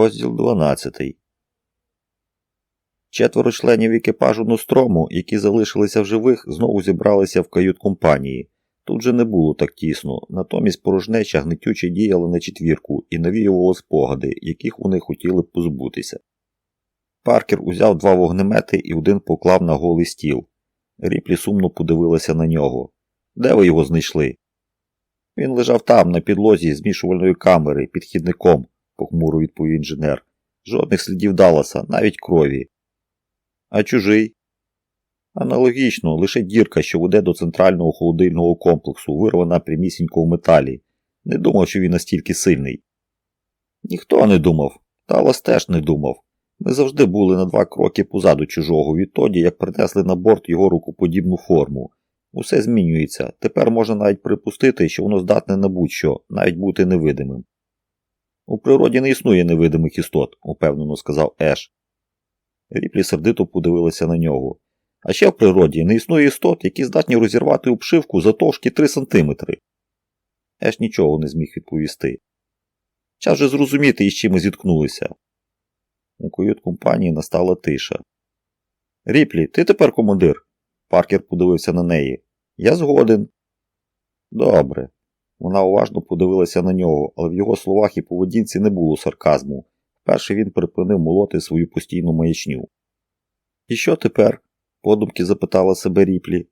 Розділ 12. Четверо членів екіпажу Нострому, які залишилися в живих, знову зібралися в кают-компанії. Тут же не було так тісно, натомість порожнеча гнетюче діяла на четвірку і навіювало спогади, яких вони хотіли б позбутися. Паркер узяв два вогнемети і один поклав на голий стіл. Ріплі сумно подивилася на нього. Де ви його знайшли? Він лежав там, на підлозі змішувальної камери, під хідником, похмуро відповів інженер. Жодних слідів Далласа, навіть крові. А чужий? Аналогічно, лише дірка, що веде до центрального холодильного комплексу, вирвана прямісінько в металі. Не думав, що він настільки сильний. Ніхто не думав, Даллас теж не думав. Ми завжди були на два кроки позаду чужого відтоді, як принесли на борт його рукоподібну форму. Усе змінюється. Тепер можна навіть припустити, що воно здатне на будь-що, навіть бути невидимим. У природі не існує невидимих істот, упевнено сказав Еш. Ріплі сердито подивилася на нього. А ще в природі не існує істот, які здатні розірвати обшивку затовшки 3 сантиметри. Еш нічого не зміг відповісти. Час же зрозуміти, із чим ми зіткнулися. У кают-компанії настала тиша. Ріплі, ти тепер командир? Паркер подивився на неї. Я згоден. Добре. Вона уважно подивилася на нього, але в його словах і поведінці не було сарказму. Вперше він припинив молоти свою постійну маячню. І що тепер? подумки запитала себе ріплі.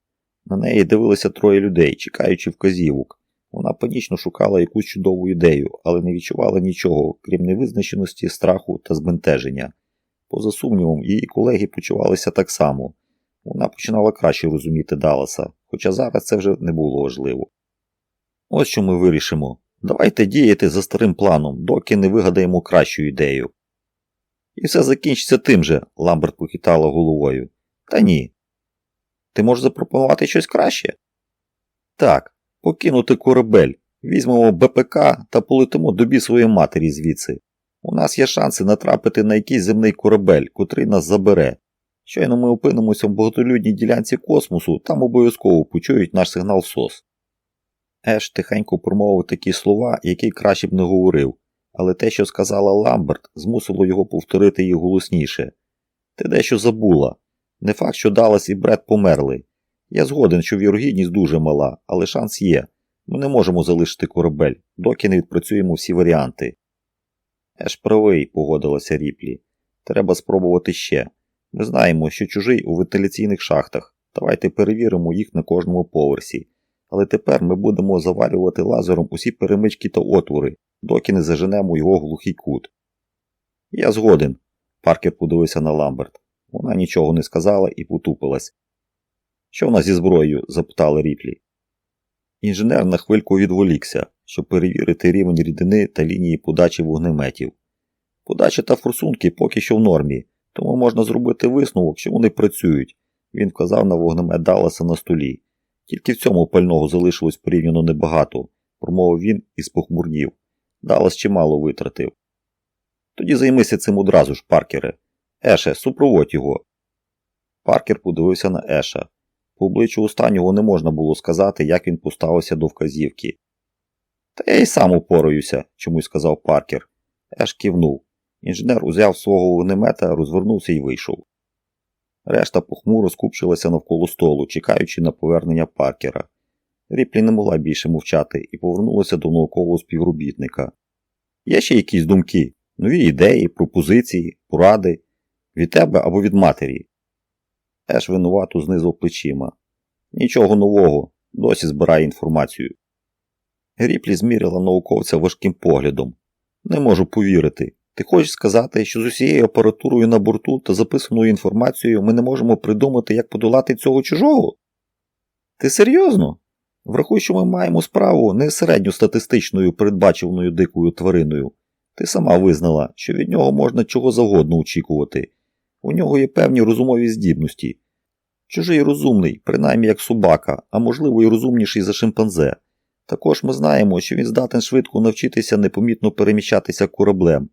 На неї дивилися троє людей, чекаючи вказівок. Вона панічно шукала якусь чудову ідею, але не відчувала нічого, крім невизначеності, страху та збентеження. Поза сумнівом, її колеги почувалися так само. Вона починала краще розуміти Далласа, хоча зараз це вже не було важливо. Ось що ми вирішимо. Давайте діяти за старим планом, доки не вигадаємо кращу ідею. І все закінчиться тим же, Ламберт похитала головою. Та ні. Ти можеш запропонувати щось краще? Так, покинути корабель, візьмемо БПК та полетимо до бісової матері звідси. У нас є шанси натрапити на якийсь земний корабель, котрий нас забере. Щойно ми опинимося в багатолюдній ділянці космосу, там обов'язково почують наш сигнал СОС. Еш тихенько промовив такі слова, які краще б не говорив, але те, що сказала Ламберт, змусило його повторити їх голосніше. Ти дещо забула. Не факт, що Даллас і Бред померли. Я згоден, що вірогідність дуже мала, але шанс є. Ми не можемо залишити корабель, доки не відпрацюємо всі варіанти. Еш правий, погодилася Ріплі. Треба спробувати ще. Ми знаємо, що чужий у вентиляційних шахтах. Давайте перевіримо їх на кожному поверсі. Але тепер ми будемо завалювати лазером усі перемички та отвори, доки не заженемо його глухий кут. Я згоден. Паркер подивився на Ламберт. Вона нічого не сказала і потупилась. Що в нас зі зброєю? запитали Ріплі. Інженер на хвильку відволікся, щоб перевірити рівень рідини та лінії подачі вогнеметів. Подача та форсунки поки що в нормі, тому можна зробити висновок, що вони працюють. Він вказав на вогнемет Далласа на столі. Тільки в цьому пального залишилось порівняно небагато, промовив він і спохмурнів. Даллас чимало витратив. Тоді займися цим одразу ж, Паркере. Еше, супроводь його. Паркер подивився на Еша. По обличчю останнього не можна було сказати, як він поставився до вказівки. Та я й сам упораюся, чомусь сказав Паркер. Еш кивнув. Інженер узяв свого вогнемета, розвернувся і вийшов. Решта похмуро скупчилася навколо столу, чекаючи на повернення Паркера. Ріплі не могла більше мовчати і повернулася до наукового співробітника. Є ще якісь думки, нові ідеї, пропозиції, поради від тебе або від матері. Еш винувато знизав плечима. Нічого нового, досі збирає інформацію. Ріплі зміряла науковця важким поглядом. Не можу повірити. Ти хочеш сказати, що з усією апаратурою на борту та записаною інформацією ми не можемо придумати, як подолати цього чужого? Ти серйозно? Врахуй, що ми маємо справу не середньостатистичною передбачуваною дикою твариною. Ти сама визнала, що від нього можна чого завгодно очікувати. У нього є певні розумові здібності. Чужий розумний, принаймні як собака, а можливо і розумніший за шимпанзе. Також ми знаємо, що він здатен швидко навчитися непомітно переміщатися кораблем.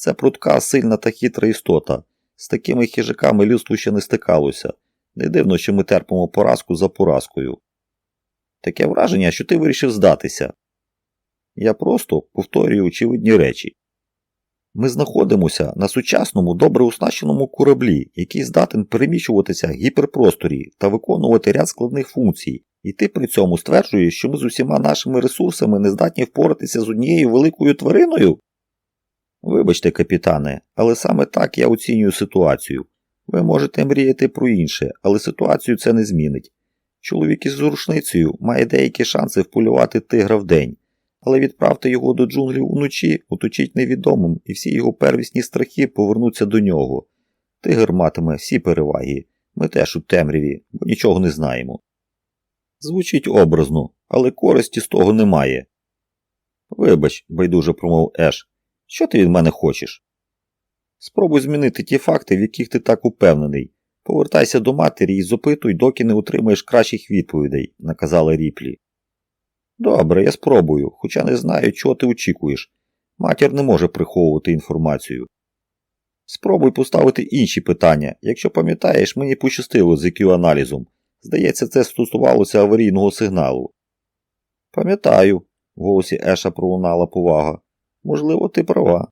Це прудка, сильна та хитра істота. З такими хижаками людство ще не стикалося. Не дивно, що ми терпимо поразку за поразкою. Таке враження, що ти вирішив здатися. Я просто повторюю очевидні речі. Ми знаходимося на сучасному, добре оснащеному кораблі, який здатен переміщуватися в гіперпросторі та виконувати ряд складних функцій, і ти при цьому стверджуєш, що ми з усіма нашими ресурсами не здатні впоратися з однією великою твариною? Вибачте, капітане, але саме так я оцінюю ситуацію. Ви можете мріяти про інше, але ситуацію це не змінить. Чоловік із рушницею має деякі шанси вполювати тигра в день, але відправте його до джунглів уночі, оточіть невідомим, і всі його первісні страхи повернуться до нього. Тигр матиме всі переваги. Ми теж у темряві, бо нічого не знаємо. Звучить образно, але користі з того немає. Вибач, байдуже промов Еш, що ти від мене хочеш? Спробуй змінити ті факти, в яких ти так упевнений. Повертайся до матері і запитуй, доки не отримаєш кращих відповідей, наказала Ріплі. Добре, я спробую, хоча не знаю, чого ти очікуєш. Матір не може приховувати інформацію. Спробуй поставити інші питання. Якщо пам'ятаєш, мені пощастило з IQ-аналізом. Здається, це стосувалося аварійного сигналу. Пам'ятаю, в голосі Еша пролунала повага. Можливо, ти права.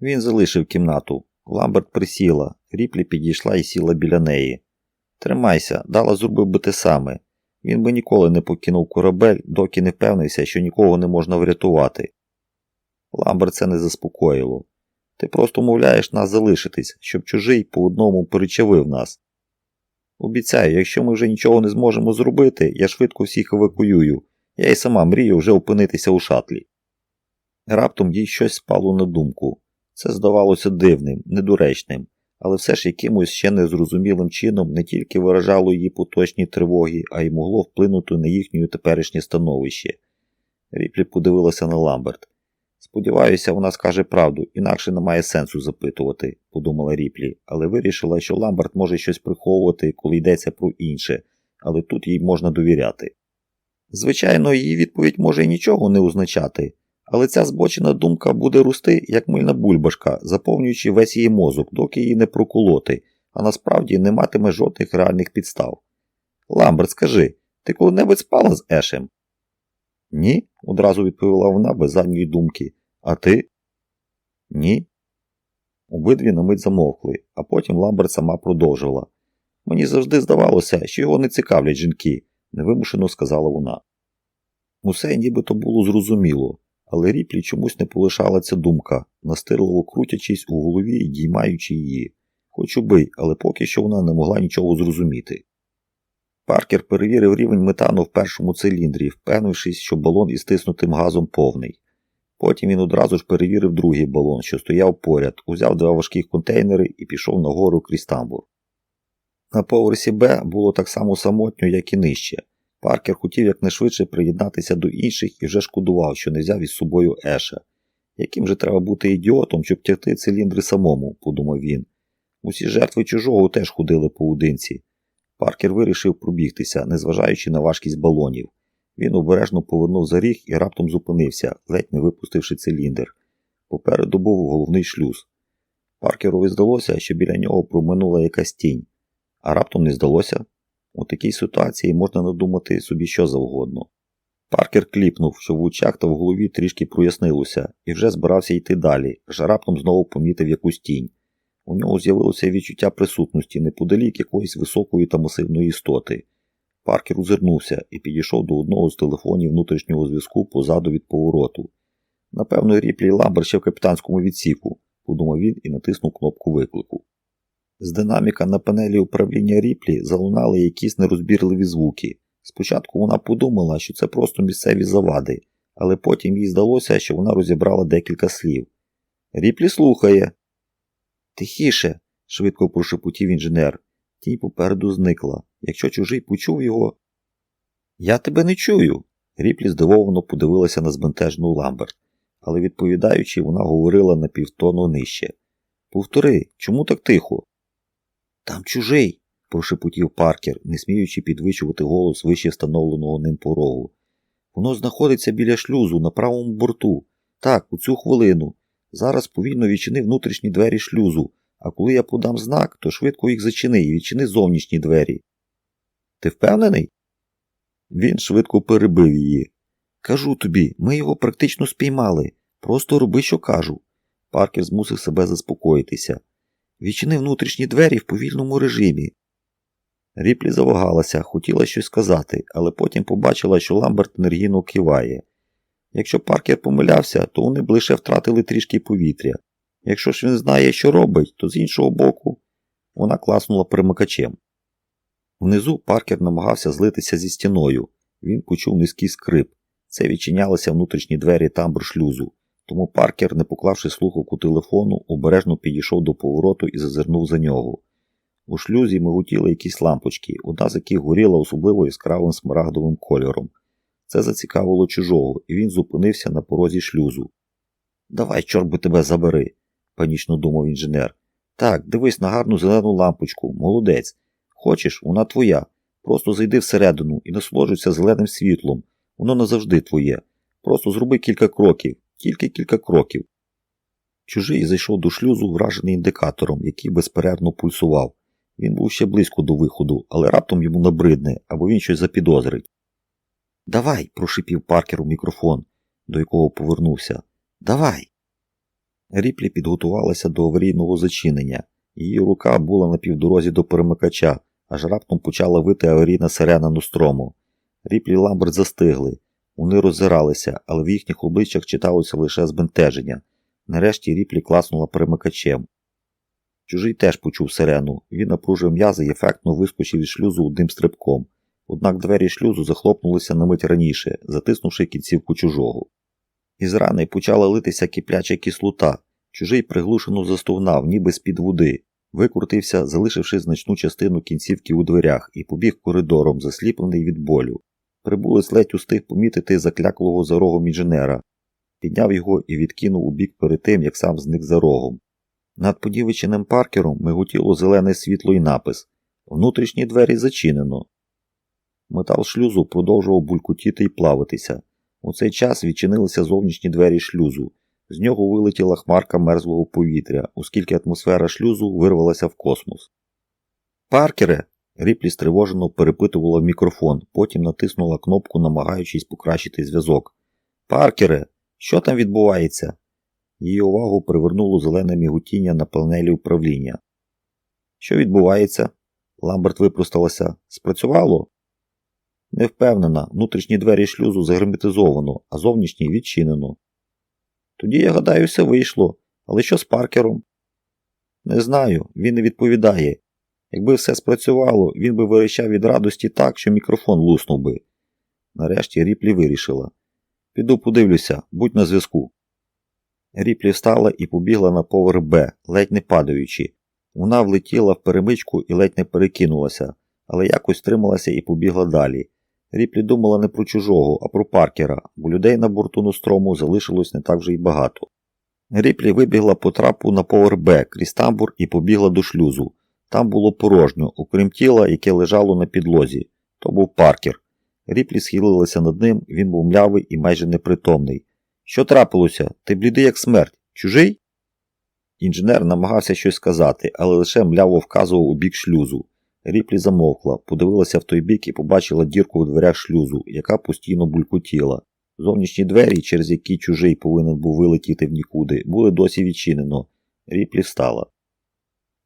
Він залишив кімнату. Ламберт присіла, Ріплі підійшла і сіла біля неї. Тримайся, дала зробив би те саме. Він би ніколи не покинув корабель, доки не впевнився, що нікого не можна врятувати. Ламберт це не заспокоїло. Ти просто мовляєш нас залишитись, щоб чужий по одному перечавив нас. Обіцяю, якщо ми вже нічого не зможемо зробити, я швидко всіх евакуюю. Я й сама мрію вже опинитися у шатлі. Раптом їй щось спало на думку. Це здавалося дивним, недоречним, але все ж якимось ще незрозумілим чином не тільки виражало її поточні тривоги, а й могло вплинути на їхнє теперішнє становище. Ріплі подивилася на Ламберт. Сподіваюся, вона скаже правду, інакше немає сенсу запитувати, подумала Ріплі, але вирішила, що Ламберт може щось приховувати, коли йдеться про інше, але тут їй можна довіряти. Звичайно, її відповідь може й нічого не означати, але ця збочена думка буде рости, як мильна бульбашка, заповнюючи весь її мозок, доки її не проколоти, а насправді не матиме жодних реальних підстав. Ламберт, скажи, ти коли-небудь спала з Ешем? Ні, одразу відповіла вона без задньої думки. А ти? Ні. Обидві на мить замовкли, а потім Ламберт сама продовжила. Мені завжди здавалося, що його не цікавлять жінки, невимушено сказала вона. Усе нібито було зрозуміло, але ріплі чомусь не полишала ця думка, настирливо крутячись у голові і діймаючи її. Хоч убий, але поки що вона не могла нічого зрозуміти. Паркер перевірив рівень метану в першому циліндрі, впевнившись, що балон із тиснутим газом повний. Потім він одразу ж перевірив другий балон, що стояв поряд, узяв два важких контейнери і пішов нагору крізь тамбур. На поверсі Б було так само самотньо, як і нижче. Паркер хотів якнайшвидше приєднатися до інших і вже шкодував, що не взяв із собою Еша. Яким же треба бути ідіотом, щоб тягти циліндри самому, подумав він. Усі жертви чужого теж ходили поодинці. Паркер вирішив пробігтися, незважаючи на важкість балонів. Він обережно повернув за ріг і раптом зупинився, ледь не випустивши циліндр. Попереду був головний шлюз. Паркерові здалося, що біля нього проминула якась тінь, а раптом не здалося. У такій ситуації можна надумати собі що завгодно. Паркер кліпнув, що в очах та в голові трішки прояснилося, і вже збирався йти далі, аж раптом знову помітив якусь тінь. У нього з'явилося відчуття присутності неподалік якоїсь високої та масивної істоти. Паркер озирнувся і підійшов до одного з телефонів внутрішнього зв'язку позаду від повороту. Напевно, ріплі Ламбер ще в капітанському відсіку, подумав він і натиснув кнопку виклику. З динаміка на панелі управління ріплі залунали якісь нерозбірливі звуки. Спочатку вона подумала, що це просто місцеві завади, але потім їй здалося, що вона розібрала декілька слів. Ріплі слухає. Тихіше, швидко прошепотів інженер. Тінь попереду зникла. Якщо чужий почув його. Я тебе не чую. Ріплі здивовано подивилася на збентежну Ламберт, але відповідаючи, вона говорила на півтону нижче. Повтори, чому так тихо? Там чужий, прошепотів Паркер, не сміючи підвищувати голос вище встановленого ним порогу. Воно знаходиться біля шлюзу на правому борту. Так, у цю хвилину. Зараз повільно відчини внутрішні двері шлюзу, а коли я подам знак, то швидко їх зачини і відчини зовнішні двері. Ти впевнений? Він швидко перебив її. Кажу тобі, ми його практично спіймали. Просто роби, що кажу. Паркер змусив себе заспокоїтися. Відчини внутрішні двері в повільному режимі. Ріплі завагалася, хотіла щось сказати, але потім побачила, що Ламберт енергійно киває. Якщо Паркер помилявся, то вони б лише втратили трішки повітря. Якщо ж він знає, що робить, то з іншого боку вона класнула примикачем. Внизу Паркер намагався злитися зі стіною. Він почув низький скрип. Це відчинялися внутрішні двері тамбур шлюзу. Тому Паркер, не поклавши слухавку телефону, обережно підійшов до повороту і зазирнув за нього. У шлюзі миготіли якісь лампочки, одна з яких горіла особливо яскравим смарагдовим кольором. Це зацікавило чужого, і він зупинився на порозі шлюзу. Давай, чорт би тебе забери, панічно думав інженер. Так, дивись на гарну зелену лампочку, молодець. Хочеш, вона твоя. Просто зайди всередину і насолоджуйся зеленим світлом. Воно назавжди твоє. Просто зроби кілька кроків, тільки кілька кроків. Чужий зайшов до шлюзу, вражений індикатором, який безперервно пульсував. Він був ще близько до виходу, але раптом йому набридне, або він щось запідозрить. Давай, прошипів Паркер у мікрофон, до якого повернувся. Давай. Ріплі підготувалася до аварійного зачинення. Її рука була на півдорозі до перемикача, аж раптом почала вити аварійна сирена Нострому. Ріплі Ламберт застигли. Вони роззиралися, але в їхніх обличчях читалося лише збентеження. Нарешті ріплі класнула перемикачем. Чужий теж почув сирену. Він напружив м'язи і ефектно вискочив із шлюзу одним стрибком. Однак двері шлюзу захлопнулися на мить раніше, затиснувши кінцівку чужого. Із рани почала литися кипляча кислота. Чужий приглушено застогнав, ніби з-під води. Викрутився, залишивши значну частину кінцівки у дверях, і побіг коридором, засліплений від болю. Прибулець ледь устиг помітити закляклого за рогом інженера, підняв його і відкинув у бік перед тим, як сам зник за рогом. Над подівиченим паркером миготіло зелене світло і напис Внутрішні двері зачинено. Метал шлюзу продовжував булькотіти і плавитися. У цей час відчинилися зовнішні двері шлюзу. З нього вилетіла хмарка мерзлого повітря, оскільки атмосфера шлюзу вирвалася в космос. Паркере. Ріплі стривожено перепитувала в мікрофон, потім натиснула кнопку, намагаючись покращити зв'язок. Паркере, що там відбувається? Її увагу привернуло зелене мігутіння на панелі управління. Що відбувається? Ламберт випросталася. Спрацювало? Не впевнена, внутрішні двері шлюзу загерметизовано, а зовнішні відчинено. Тоді, я гадаю, все вийшло. Але що з паркером? Не знаю, він не відповідає. Якби все спрацювало, він би вирішав від радості так, що мікрофон луснув би. Нарешті Ріплі вирішила. Піду подивлюся, будь на зв'язку. Ріплі встала і побігла на поверх Б, ледь не падаючи. Вона влетіла в перемичку і ледь не перекинулася, але якось трималася і побігла далі. Ріплі думала не про чужого, а про паркера, бо людей на борту Нострому залишилось не так вже й багато. Ріплі вибігла по трапу на поверх Б крізь тамбур і побігла до шлюзу. Там було порожньо, окрім тіла, яке лежало на підлозі. То був паркер. Ріплі схилилася над ним, він був млявий і майже непритомний. Що трапилося? Ти блідий, як смерть. Чужий? Інженер намагався щось сказати, але лише мляво вказував у бік шлюзу. Ріплі замовкла, подивилася в той бік і побачила дірку у дверях шлюзу, яка постійно булькотіла. Зовнішні двері, через які чужий повинен був вилетіти в нікуди, були досі відчинено. Ріплі встала.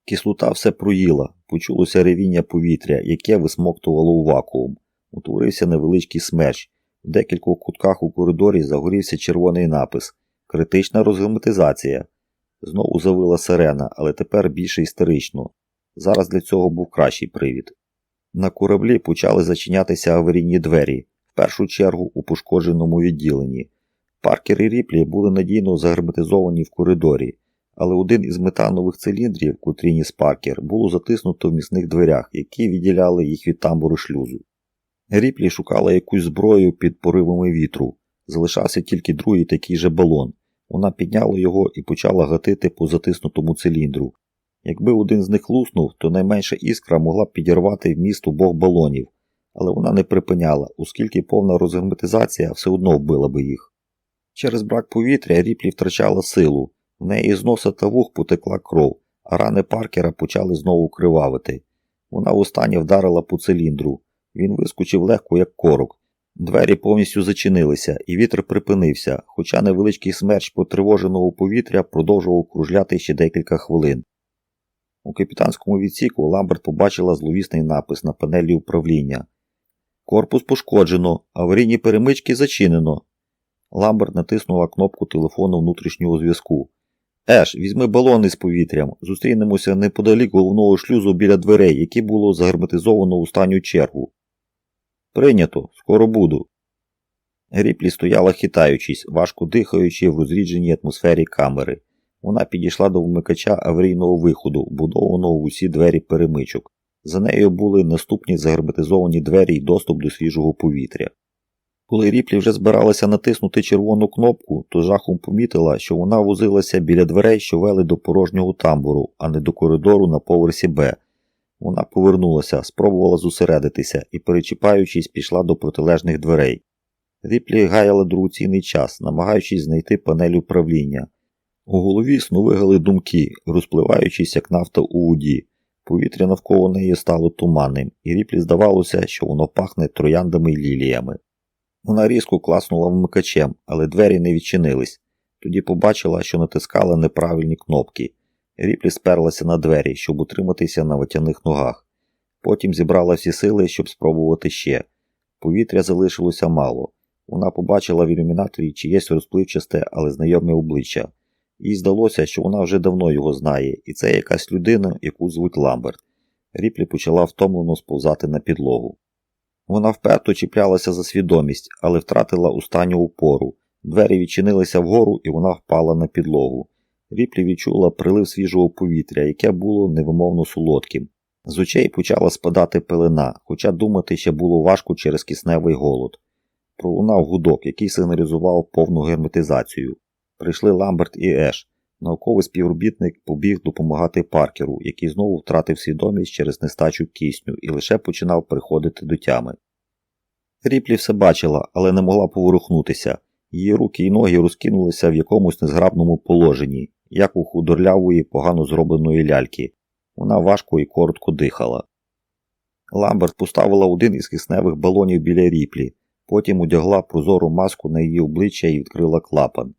Кислота все проїла, почулося ревіння повітря, яке висмоктувало у вакуум. Утворився невеличкий смерч. В декількох кутках у коридорі загорівся червоний напис Критична розгерметизація. Знову завила сирена, але тепер більше істерично. Зараз для цього був кращий привід. На кораблі почали зачинятися аварійні двері, в першу чергу у пошкодженому відділенні. Паркер і ріплі були надійно загерметизовані в коридорі, але один із метанових циліндрів, котрі ніс Паркер, було затиснуто в місних дверях, які відділяли їх від тамбуру шлюзу. Ріплі шукала якусь зброю під поривами вітру. Залишався тільки другий такий же балон. Вона підняла його і почала гатити по затиснутому циліндру. Якби один з них луснув, то найменша іскра могла б підірвати вміст обох балонів, але вона не припиняла, оскільки повна розгерметизація все одно вбила би їх. Через брак повітря ріплі втрачала силу, в неї з носа та вух потекла кров, а рани паркера почали знову кривавити. Вона востаннє вдарила по циліндру. Він вискочив легко, як корок. Двері повністю зачинилися, і вітер припинився, хоча невеличкий смерч потривоженого повітря продовжував кружляти ще декілька хвилин. У капітанському відсіку Ламберт побачила зловісний напис на панелі управління. Корпус пошкоджено, аварійні перемички зачинено. Ламберт натиснула кнопку телефону внутрішнього зв'язку. Еш, візьми балони з повітрям. Зустрінемося неподалік головного шлюзу біля дверей, які було загерметизовано у останню чергу. Прийнято, скоро буду. Гріплі стояла хитаючись, важко дихаючи в розрідженій атмосфері камери. Вона підійшла до вмикача аварійного виходу, вбудованого в усі двері перемичок. За нею були наступні загерметизовані двері і доступ до свіжого повітря. Коли Ріплі вже збиралася натиснути червону кнопку, то жахом помітила, що вона возилася біля дверей, що вели до порожнього тамбуру, а не до коридору на поверсі Б. Вона повернулася, спробувала зосередитися і, перечіпаючись, пішла до протилежних дверей. Ріплі гаяла дорогоцінний час, намагаючись знайти панель управління. У голові снувигали думки, розпливаючись, як нафта у воді. Повітря навколо неї стало туманним, і ріплі здавалося, що воно пахне трояндами й ліліями. Вона різко класнула вмикачем, але двері не відчинились. Тоді побачила, що натискала неправильні кнопки. Ріплі сперлася на двері, щоб утриматися на ватяних ногах. Потім зібрала всі сили, щоб спробувати ще. Повітря залишилося мало. Вона побачила в ілюмінаторі чиєсь розпливчасте, але знайоме обличчя. Їй здалося, що вона вже давно його знає, і це якась людина, яку звуть Ламберт. Ріплі почала втомлено сповзати на підлогу. Вона вперто чіплялася за свідомість, але втратила останню упору. Двері відчинилися вгору, і вона впала на підлогу. Ріплі відчула прилив свіжого повітря, яке було невимовно солодким. З очей почала спадати пелена, хоча думати ще було важко через кисневий голод. Пролунав гудок, який сигналізував повну герметизацію. Прийшли Ламберт і Еш. Науковий співробітник побіг допомагати паркеру, який знову втратив свідомість через нестачу кисню і лише починав приходити до тями. Ріплі все бачила, але не могла поворухнутися. Її руки й ноги розкинулися в якомусь незграбному положенні, як у худорлявої, погано зробленої ляльки. Вона важко і коротко дихала. Ламберт поставила один із кисневих балонів біля ріплі, потім одягла прозору маску на її обличчя і відкрила клапан.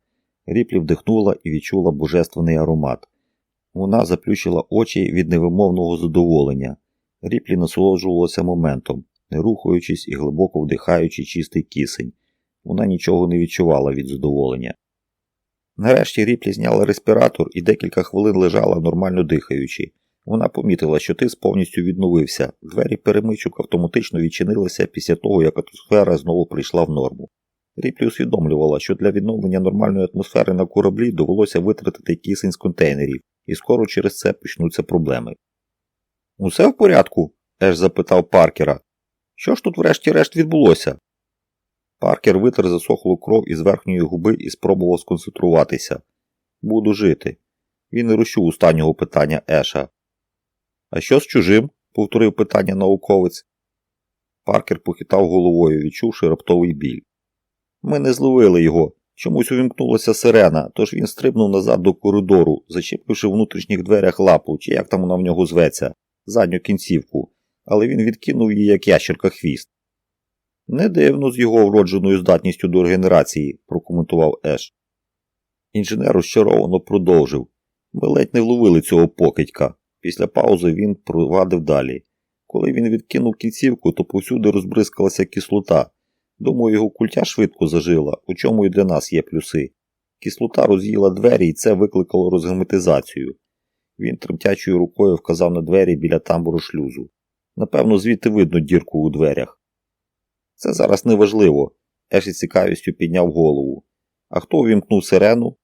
Ріплі вдихнула і відчула божественний аромат. Вона заплющила очі від невимовного задоволення. Ріплі насолоджувалася моментом, не рухаючись і глибоко вдихаючи чистий кисень. Вона нічого не відчувала від задоволення. Нарешті Ріплі зняла респіратор і декілька хвилин лежала нормально дихаючи. Вона помітила, що тиск повністю відновився. Двері перемичок автоматично відчинилися після того, як атмосфера знову прийшла в норму. Ріплі усвідомлювала, що для відновлення нормальної атмосфери на кораблі довелося витратити кисень з контейнерів, і скоро через це почнуться проблеми. Усе в порядку? Еш запитав Паркера. Що ж тут врешті-решт відбулося? Паркер витер засохлу кров із верхньої губи і спробував сконцентруватися. Буду жити. Він не розчув останнього питання Еша. А що з чужим? повторив питання науковець. Паркер похитав головою, відчувши раптовий біль. Ми не зловили його. Чомусь увімкнулася сирена, тож він стрибнув назад до коридору, зачепивши в внутрішніх дверях лапу, чи як там вона в нього зветься, задню кінцівку, але він відкинув її, як ящерка хвіст. Не дивно з його вродженою здатністю до регенерації, прокоментував Еш. Інженер розчаровано продовжив. Ми ледь не вловили цього покидька. Після паузи він провадив далі. Коли він відкинув кінцівку, то повсюди розбризкалася кислота. Думаю, його культя швидко зажила, у чому і для нас є плюси. Кислота роз'їла двері і це викликало розгерметизацію. Він тремтячою рукою вказав на двері біля тамбуру шлюзу. Напевно, звідти видно дірку у дверях. Це зараз неважливо. Еші цікавістю підняв голову. А хто увімкнув сирену?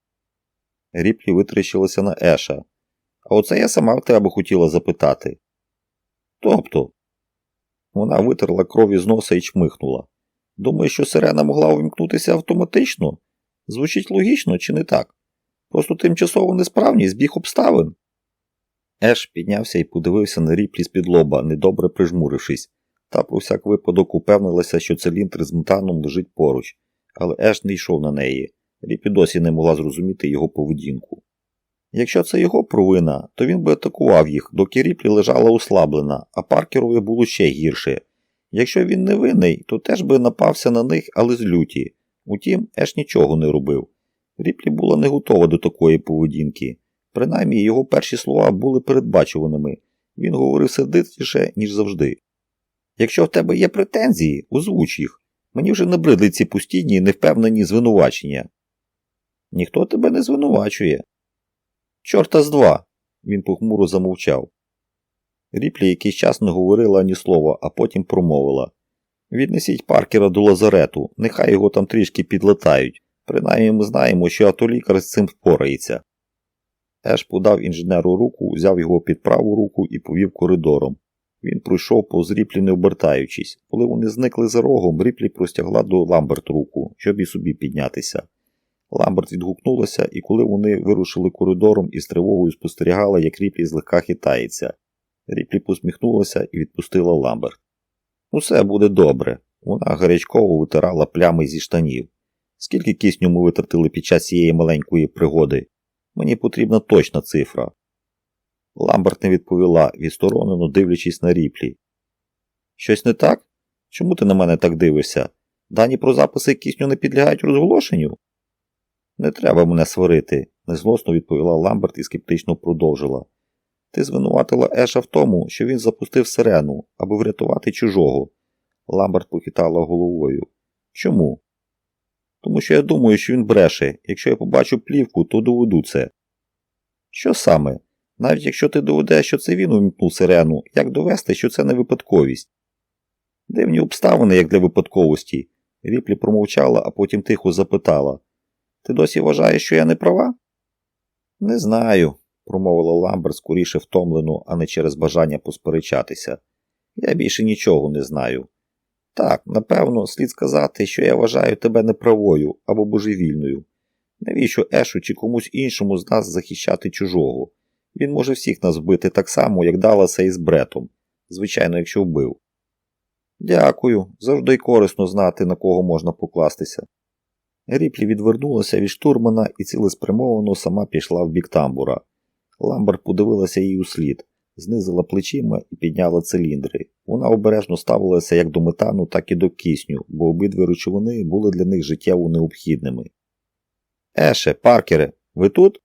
Ріплі витріщилася на Еша. А оце я сама в тебе хотіла запитати. Тобто, вона витерла кров із носа і чмихнула. Думаю, що сирена могла увімкнутися автоматично? Звучить логічно, чи не так? Просто тимчасово несправність збіг обставин. Еш піднявся і подивився на ріплі з-під лоба, недобре прижмурившись, та про всяк випадок упевнилася, що циліндр з метаном лежить поруч, але Еш не йшов на неї. Ріпі досі не могла зрозуміти його поведінку. Якщо це його провина, то він би атакував їх, доки ріплі лежала ослаблена, а паркерові було ще гірше. Якщо він не винний, то теж би напався на них, але з люті. Утім, Еш нічого не робив. Ріплі була не готова до такої поведінки. Принаймні, його перші слова були передбачуваними. Він говорив сердитіше, ніж завжди. Якщо в тебе є претензії, озвуч їх. Мені вже набридли ці постійні невпевнені звинувачення. Ніхто тебе не звинувачує. Чорта з два. Він похмуро замовчав. Ріплі якийсь час не говорила ані слова, а потім промовила Віднесіть паркера до лазарету, нехай його там трішки підлетають. Принаймні ми знаємо, що автолікар з цим впорається. Еш подав інженеру руку, взяв його під праву руку і повів коридором. Він пройшов повз ріплі, не обертаючись. Коли вони зникли за рогом, ріплі простягла до Ламберт руку, щоб і собі піднятися. Ламберт відгукнулася, і коли вони вирушили коридором і з тривогою спостерігала, як ріплі злегка хитається. Ріплі посміхнулася і відпустила Ламберт. Усе буде добре. Вона гарячково витирала плями зі штанів. Скільки кисню ми витратили під час цієї маленької пригоди? Мені потрібна точна цифра. Ламберт не відповіла, відсторонено дивлячись на ріплі. Щось не так? Чому ти на мене так дивишся? Дані про записи кисню не підлягають розголошенню? Не треба мене сварити, незлосно відповіла Ламберт і скептично продовжила. Ти звинуватила Еша в тому, що він запустив сирену, аби врятувати чужого. Ламберт похитала головою. Чому? Тому що я думаю, що він бреше. Якщо я побачу плівку, то доведу це. Що саме? Навіть якщо ти доведеш, що це він увімкнув сирену, як довести, що це не випадковість? Дивні обставини, як для випадковості. Ріплі промовчала, а потім тихо запитала. Ти досі вважаєш, що я не права? Не знаю, промовила Ламберт скоріше втомлено, а не через бажання посперечатися. Я більше нічого не знаю. Так, напевно, слід сказати, що я вважаю тебе неправою або божевільною. Навіщо Ешу чи комусь іншому з нас захищати чужого? Він може всіх нас вбити так само, як Далласа із Бретом, звичайно, якщо вбив. Дякую, завжди й корисно знати, на кого можна покластися. Ріплі відвернулася від штурмана і цілеспрямовано сама пішла в бік тамбура. Ламберт подивилася їй у слід, знизила плечима і підняла циліндри. Вона обережно ставилася як до метану, так і до кисню, бо обидві речовини були для них життєво необхідними. Еше, паркере, ви тут?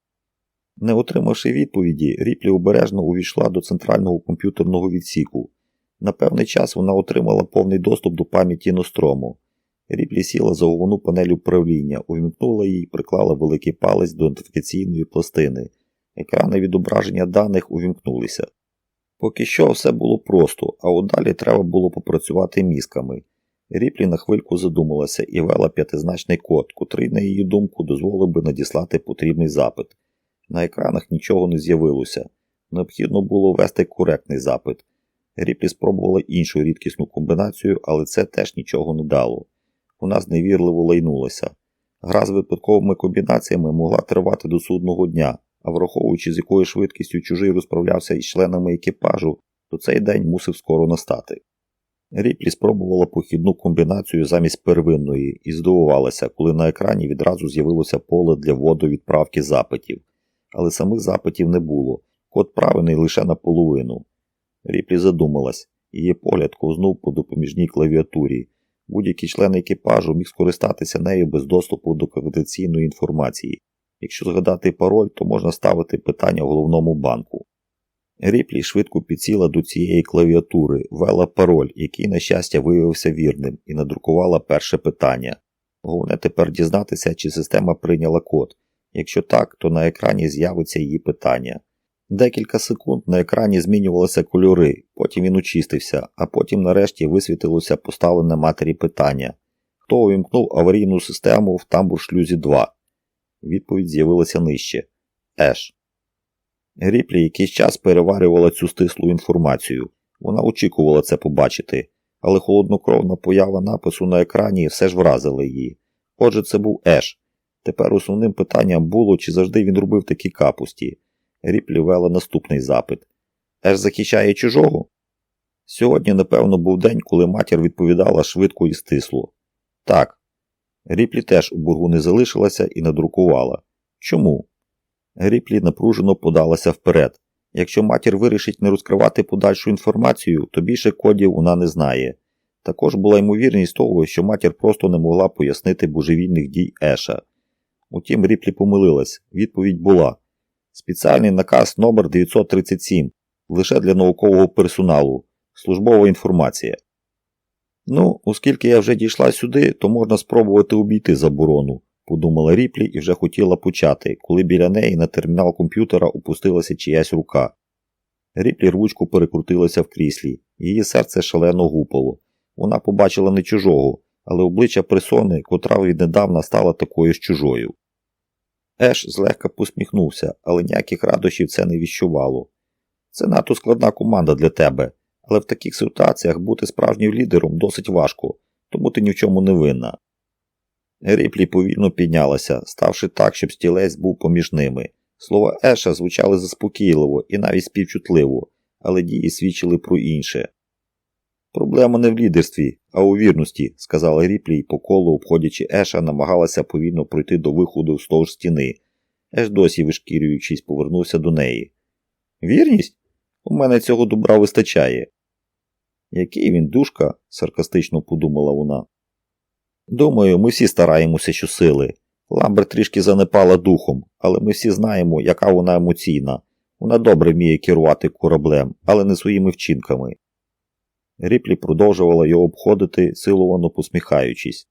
Не отримавши відповіді, Ріплі обережно увійшла до центрального комп'ютерного відсіку. На певний час вона отримала повний доступ до пам'яті Нострому. Ріплі сіла за головну панель управління, увімкнула її і приклала великий палець до ідентифікаційної пластини. Екрани відображення даних увімкнулися. Поки що все було просто, а от далі треба було попрацювати мізками. Ріплі на хвильку задумалася і вела п'ятизначний код, котрий, на її думку, дозволив би надіслати потрібний запит. На екранах нічого не з'явилося. Необхідно було ввести коректний запит. Ріплі спробувала іншу рідкісну комбінацію, але це теж нічого не дало. Вона зневірливо лайнулася. Гра з випадковими комбінаціями могла тривати до судного дня, а враховуючи, з якою швидкістю чужий розправлявся із членами екіпажу, то цей день мусив скоро настати. Ріплі спробувала похідну комбінацію замість первинної і здивувалася, коли на екрані відразу з'явилося поле для вводу відправки запитів, але самих запитів не було, код правильний лише наполовину. Ріплі задумалась, її погляд ковзнув по допоміжній клавіатурі. Будь-який член екіпажу міг скористатися нею без доступу до кредиційної інформації. Якщо згадати пароль, то можна ставити питання головному банку. Ріплі швидко підсіла до цієї клавіатури, ввела пароль, який, на щастя, виявився вірним, і надрукувала перше питання. Головне тепер дізнатися, чи система прийняла код. Якщо так, то на екрані з'явиться її питання. Декілька секунд на екрані змінювалися кольори, потім він очистився, а потім нарешті висвітилося поставлене матері питання хто увімкнув аварійну систему в тамбур шлюзі 2. Відповідь з'явилася нижче Еш. Гріплі якийсь час переварювала цю стислу інформацію. Вона очікувала це побачити, але холоднокровна поява напису на екрані все ж вразила її. Отже, це був Еш. Тепер основним питанням було, чи завжди він робив такі капусті. Ріплі вела наступний запит. Еш захищає чужого? Сьогодні, напевно, був день, коли матір відповідала швидко і стисло. Так. Ріплі теж у бургу не залишилася і надрукувала. Чому? Гріплі напружено подалася вперед. Якщо матір вирішить не розкривати подальшу інформацію, то більше кодів вона не знає. Також була ймовірність того, що матір просто не могла пояснити божевільних дій Еша. Утім, Ріплі помилилась. Відповідь була: спеціальний наказ номер 937 лише для наукового персоналу, службова інформація. Ну, оскільки я вже дійшла сюди, то можна спробувати обійти заборону, подумала Ріплі і вже хотіла почати, коли біля неї на термінал комп'ютера опустилася чиясь рука. Ріплі рвучко перекрутилася в кріслі, її серце шалено гупало. Вона побачила не чужого, але обличчя персони, котра віднедавна стала такою ж чужою. Еш злегка посміхнувся, але ніяких радощів це не віщувало. Це надто складна команда для тебе, але в таких ситуаціях бути справжнім лідером досить важко, тому ти ні в чому не винна. Ріплі повільно піднялася, ставши так, щоб стілець був поміж ними. Слова Еша звучали заспокійливо і навіть співчутливо, але дії свідчили про інше. Проблема не в лідерстві, а у вірності, сказала Ріплі і по колу, обходячи Еша, намагалася повільно пройти до виходу вздовж стіни. Еш досі вишкірюючись, повернувся до неї. Вірність? У мене цього добра вистачає. Який він душка, саркастично подумала вона. Думаю, ми всі стараємося щосили. Ламбер трішки занепала духом, але ми всі знаємо, яка вона емоційна. Вона добре вміє керувати кораблем, але не своїми вчинками. Ріплі продовжувала його обходити, силовано посміхаючись.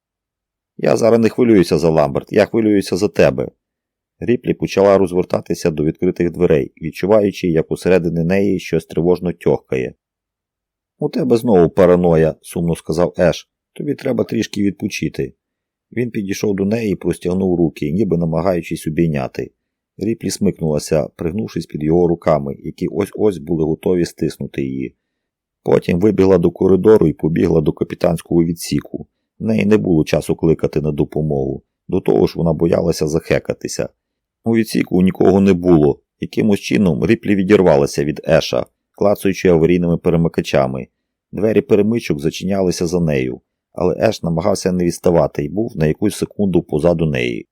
Я зараз не хвилююся за Ламберт, я хвилююся за тебе. Ріплі почала розвертатися до відкритих дверей, відчуваючи, як усередині неї щось тривожно тьохкає. У тебе знову параноя, сумно сказав Еш. Тобі треба трішки відпочити. Він підійшов до неї і простягнув руки, ніби намагаючись обійняти. Ріплі смикнулася, пригнувшись під його руками, які ось ось були готові стиснути її. Потім вибігла до коридору і побігла до капітанського відсіку. В неї не було часу кликати на допомогу. До того ж вона боялася захекатися. У відсіку нікого не було. Якимось чином ріплі відірвалася від Еша, клацаючи аварійними перемикачами. Двері перемичок зачинялися за нею, але Еш намагався не відставати і був на якусь секунду позаду неї.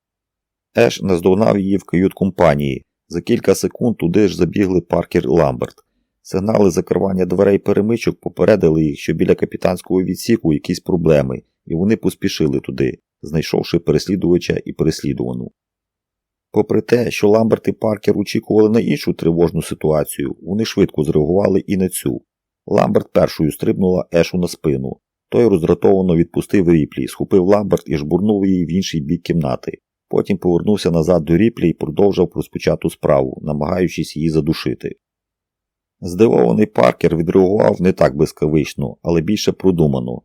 Еш наздогнав її в кают компанії. За кілька секунд туди ж забігли Паркер Ламберт. Сигнали закривання дверей перемичок попередили їх, що біля капітанського відсіку якісь проблеми, і вони поспішили туди, знайшовши переслідувача і переслідувану. Попри те, що Ламберт і Паркер очікували на іншу тривожну ситуацію, вони швидко зреагували і на цю. Ламберт першою стрибнула Ешу на спину. Той роздратовано відпустив ріплі, схопив Ламберт і жбурнув її в інший бік кімнати. Потім повернувся назад до ріплі і продовжив розпочату справу, намагаючись її задушити. Здивований Паркер відреагував не так безкавично, але більше продумано.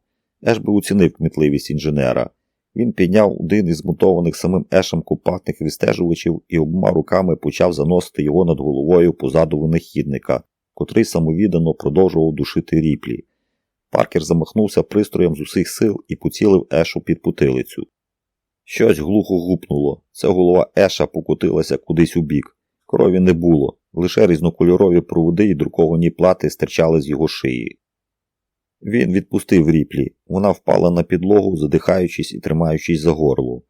Еш би оцінив кмітливість інженера. Він підняв один із змонтованих самим Ешем компактних відстежувачів і обома руками почав заносити його над головою позаду винахідника, котрий самовіддано продовжував душити ріплі. Паркер замахнувся пристроєм з усіх сил і поцілив Ешу під потилицю. Щось глухо гупнуло. Це голова Еша покотилася кудись у бік. Крові не було, лише різнокольорові проводи і друковані плати стирчали з його шиї. Він відпустив ріплі. Вона впала на підлогу, задихаючись і тримаючись за горло.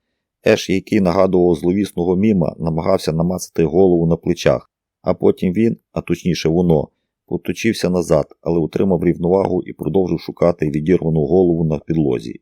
Еш, який нагадував зловісного міма, намагався намацати голову на плечах, а потім він, а точніше воно, поточився назад, але утримав рівновагу і продовжив шукати відірвану голову на підлозі.